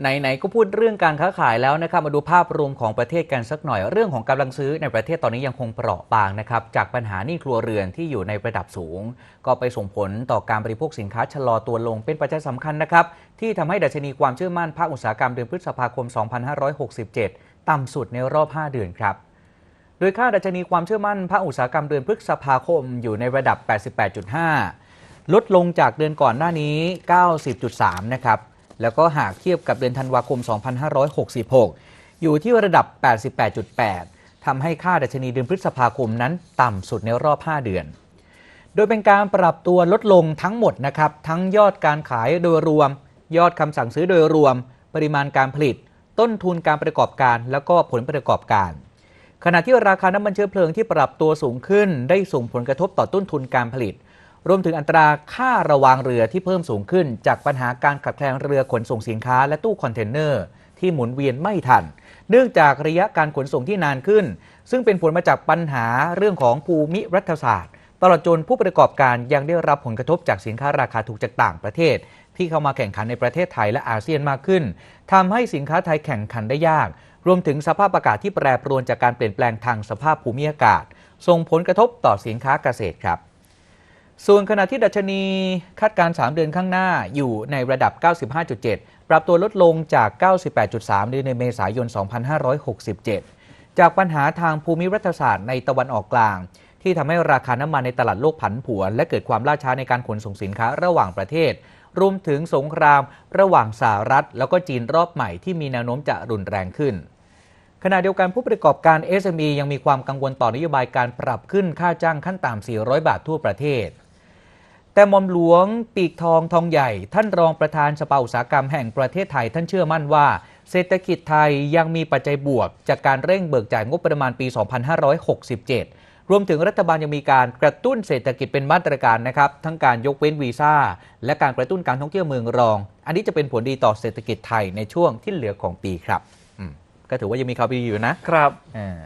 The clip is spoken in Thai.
ไหนๆก็พูดเรื่องการค้าขายแล้วนะครับมาดูภาพรวมของประเทศกันสักหน่อย เรื่องของกำลังซื้อในประเทศตอนนี้ยังคงเปราะบางนะครับจากปัญหานี้ครัวเรือนที่อยู่ในระดับสูง ก็ไปส่งผลต่อการบริโภคสินค้าชะลอตัวลงเป็นปัจจัยสำคัญนะครับที่ทำให้ดัชนีความเชื่อมั่นภาคอุตสาหกรรมเดือนพฤษภาคม 2567 ต่ำสุดในรอบ 5 เดือนครับโดยค่าดัชนีความเชื่อมั่นภาคอุตสาหกรรมเดือนพฤษภาคมอยู่ในระดับ 88.5ลดลงจากเดือนก่อนหน้านี้ 90.3 นะครับ แล้วก็หากเทียบกับเดือนธันวาคม 2566 อยู่ที่ระดับ 88.8 ทำให้ค่าดัชนีเดือนพฤษภาคมนั้นต่ำสุดในรอบ 5 เดือน โดยเป็นการปรับตัวลดลงทั้งหมดนะครับ ทั้งยอดการขายโดยรวม ยอดคำสั่งซื้อโดยรวม ปริมาณการผลิต ต้นทุนการประกอบการ แล้วก็ผลประกอบการขณะที่ราคาน้ำมันเชื้อเพลิงที่ปรับตัวสูงขึ้น ได้ส่งผลกระทบต่อต้นทุนการผลิต รวมถึงอัตราค่าระวางเรือที่เพิ่มสูงขึ้น จากปัญหาการขัดแคลนเรือขนส่งสินค้าและตู้คอนเทนเนอร์ที่หมุนเวียนไม่ทัน เนื่องจากระยะการขนส่งที่นานขึ้น ซึ่งเป็นผลมาจากปัญหาเรื่องของภูมิรัฐศาสตร์ ตลอดจนผู้ประกอบการยังได้รับผลกระทบจากสินค้าราคาถูกจากต่างประเทศ ที่เข้ามาแข่งขันในประเทศไทยและอาเซียนมากขึ้นทำให้สินค้าไทยแข่งขันได้ยาก รวมถึงสภาพอากาศที่แปรปรวนจากการเปลี่ยนแปลงทางสภาพภูมิอากาศ ส่งผลกระทบต่อสินค้าเกษตรครับ ส่วนขณะที่ดัชนีคาดการณ์3เดือนข้างหน้าอยู่ในระดับ 95.7 ปรับตัวลดลงจาก 98.3เดือนในเมษายน 2567 จากปัญหาทางภูมิรัฐศาสตร์ในตะวันออกกลาง ที่ทำให้ราคาน้ำมันในตลาดโลกผันผวน และเกิดความล่าช้าในการขนส่งสินค้าระหว่างประเทศ รวมถึงสงครามระหว่างสหรัฐ แล้วก็จีนรอบใหม่ที่มีแนวโน้มจะรุนแรงขึ้นขณะเดียวกันผู้ประกอบการ SME ยังมีความกังวลต่อนโยบายการปรับขึ้นค่าจ้างขั้นต่ำ 400 บาททั่วประเทศ แต่หม่อมหลวงปีกทองทองใหญ่ ท่านรองประธานสภาอุตสาหกรรมแห่งประเทศไทย ท่านเชื่อมั่นว่า เศรษฐกิจไทยยังมีปัจจัยบวก จากการเร่งเบิกจ่ายงบประมาณปี 2567 รวมถึงรัฐบาลยังมีการกระตุ้นเศรษฐกิจเป็นมาตรการนะครับ ทั้งการยกเว้นวีซ่า และการกระตุ้นการท่องเที่ยวเมืองรอง อันนี้จะเป็นผลดีต่อเศรษฐกิจไทยในช่วงที่เหลือของปีครับอืมก็ถือว่ายังมีข่าวดีอยู่นะครับอ่า